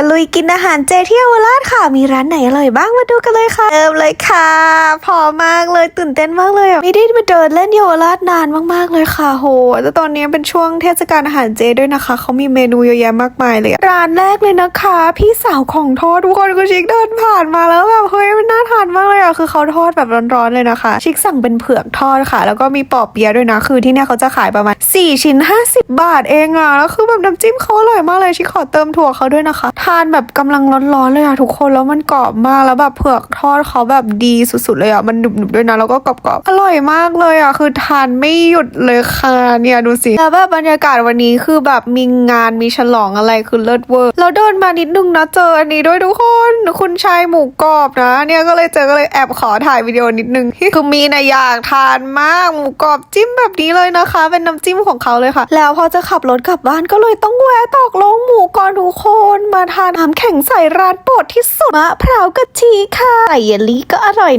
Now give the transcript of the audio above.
ะลุยกินอาหารเจที่เยาวราชค่ะ มีร้านไหนอร่อยบ้างมาดูกันเลยค่ะ เริ่มเลยค่ะ พอมากเลยตื่นเต้นมากเลยอะไม่ได้มาเดินเล่นเยาวราชนานมากๆเลยค่ะโหแต่ตอนนี้เป็นช่วงเทศกาลอาหารเจด้วยนะคะเขามีเมนูเยอะแยะมากมายเลย ร้านแรกเลยนะคะ พี่สาวของทอดทุกคนก็ชิคเดินผ่านมาแล้วแบบเฮ้ยาทานมากเลยอะคือเขาทอดแบบร้อนๆเลยนะคะ ชิคสั่งเป็นเผือกทอดค่ะ แล้วก็มีปอบเปียด้วยนะ คือที่เนี่ยเขาจะขายประมาณ 4 ชิ้น 50 บาทเองอะ แล้วคือแบบน้ำจิ้มเขาอร่อยมากเลยชิคขอเติมถั่วเขาด้วยนะคะ ทานแบบกำลังร้อนๆเลยอะทุกคนแล้วมันกรอบมากแล้วแบบเผือกทอดเขาแบบดีสุดๆเลยอะมันหนุบๆด้วยนะแล้วก็กรอบๆอร่อยมากเลยอะคือทานไม่หยุดเลยค่ะเนี่ยดูสิแล้วแบบบรรยากาศวันนี้คือแบบมีงานมีฉลองอะไรคือเลิศเวอร์เราเดินมานิดนึงนะเจออันนี้ด้วยทุกคนคุณชายหมูกรอบนะ เนี่ยก็เลยเจอก็เลยแอบขอถ่ายวิดีโอนิดนึงคือมีนะอยากทานมากหมูกรอบจิ้มแบบนี้เลยนะคะ เป็นน้ำจิ้มของเขาเลยค่ะ แล้วพอจะขับรถกลับบ้านก็เลยต้องแวะตอกลงหมูก่อนทุกคนมาทานน้ำแข็งใส่ร้านโปรดที่สุดมะพร้าวกะทิค่ะใส่เยลลี่ก็อร่อยนะ